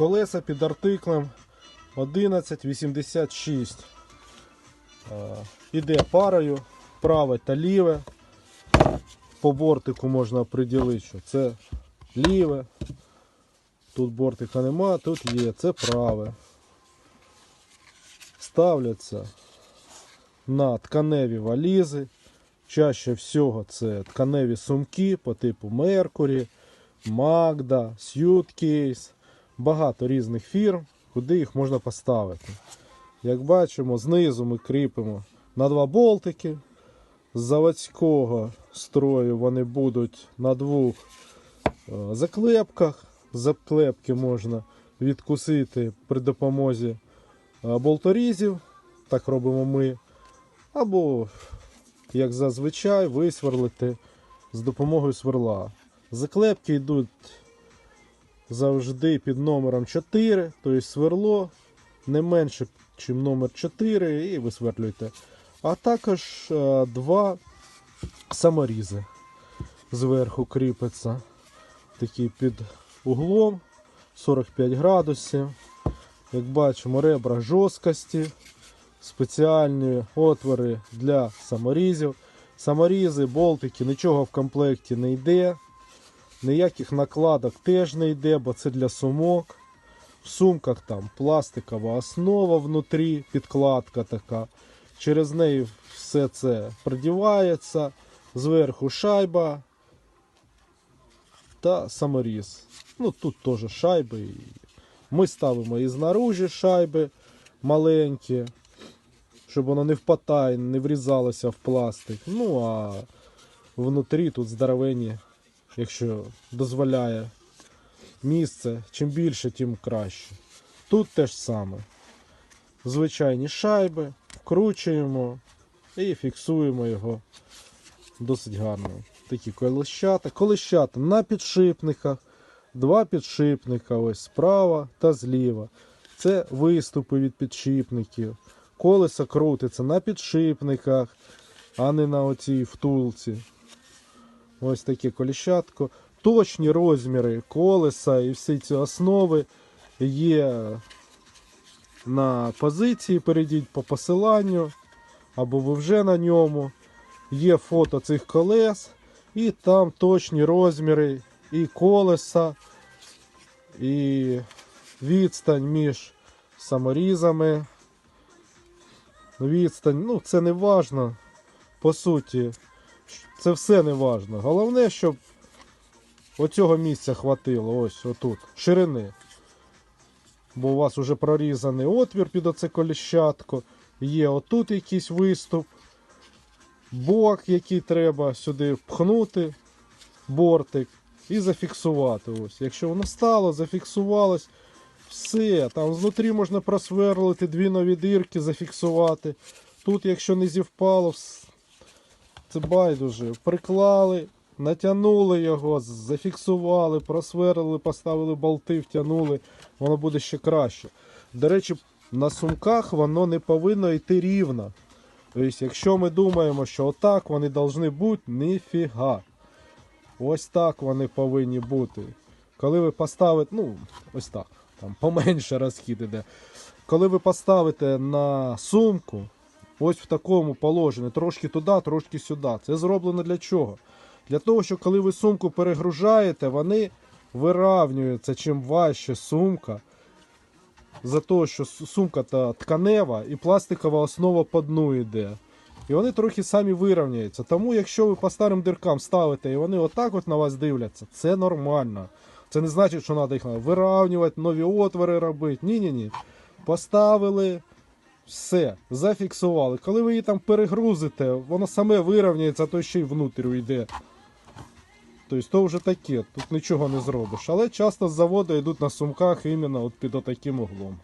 Колеса під артиклем 1186. Е, Іде парою, праве та ліве. По бортику можна приділити, що це ліве. Тут бортика нема, тут є, це праве. Ставляться на тканеві валізи. Чаще всього це тканеві сумки по типу Mercury, Magda, Suitcase. Багато різних фірм, куди їх можна поставити. Як бачимо, знизу ми кріпимо на два болтики. З заводського строю вони будуть на двох е, заклепках. Заклепки можна відкусити при допомозі е, болторізів. Так робимо ми. Або, як зазвичай, висверлити з допомогою сверла. Заклепки йдуть завжди під номером 4, тобто сверло не менше, ніж номер 4, і висверлюєте. А також е, два саморізи зверху кріпиться. Такі під углом 45 градусів. Як бачимо, ребра жорсткості, спеціальні отвори для саморізів. Саморізи, болтики, нічого в комплекті не йде. Ніяких накладок теж не йде, бо це для сумок. В сумках там пластикова основа внутрі, підкладка така. Через неї все це продівається. Зверху шайба та саморіз. Ну тут теж шайби. Ми ставимо і знаружі шайби маленькі, щоб воно не впатає, не врізалося в пластик. Ну а внутрі тут здоровенні, якщо дозволяє місце. Чим більше, тим краще. Тут теж саме. Звичайні шайби, вкручуємо і фіксуємо його досить гарно. Такі колещата. Колещата на підшипниках. Два підшипника ось справа та зліва. Це виступи від підшипників. Колесо крутиться на підшипниках, а не на оцій втулці. Ось таке коліщатко. Точні розміри колеса і всі ці основи є на позиції. Перейдіть по посиланню, або ви вже на ньому. Є фото цих колес, і там точні розміри і колеса, і відстань між саморізами. Відстань, ну це не важно. По суті, це все не важно. Головне, щоб оцього місця хватило, ось отут, ширини. Бо у вас вже прорізаний отвір під оце коліщатко. Є отут якийсь виступ, бок, який треба сюди впхнути, бортик і зафіксувати. Ось. Якщо воно стало, зафіксувалось, все. Там знутрі можна просверлити дві нові дирки, зафіксувати. Тут, якщо не зівпало, це байдуже. Приклали, натягнули його, зафіксували, просверлили, поставили болти, втягнули, воно буде ще краще. До речі, на сумках воно не повинно йти рівно. Тобто, якщо ми думаємо, що отак вони повинні бути, ніфіга. Ось так вони повинні бути. Коли ви поставите, ну, ось так, там поменше розхід іде. Коли ви поставите на сумку, ось в такому положенні, трошки туди, трошки сюди. Це зроблено для чого? Для того, що коли ви сумку перегружаєте, вони виравнюються, чим важче сумка. За те, що сумка та тканева і пластикова основа по дну йде. І вони трохи самі вирівняються. Тому, якщо ви по старим диркам ставите і вони отак от на вас дивляться, це нормально. Це не значить, що треба їх вирівнювати, нові отвори робити. Ні-ні-ні. Поставили, все, зафіксували. Коли ви її там перегрузите, воно саме вирівняється, то ще й внутрі йде. Тобто то вже таке, тут нічого не зробиш. Але часто з заводу йдуть на сумках іменно от під отаким углом.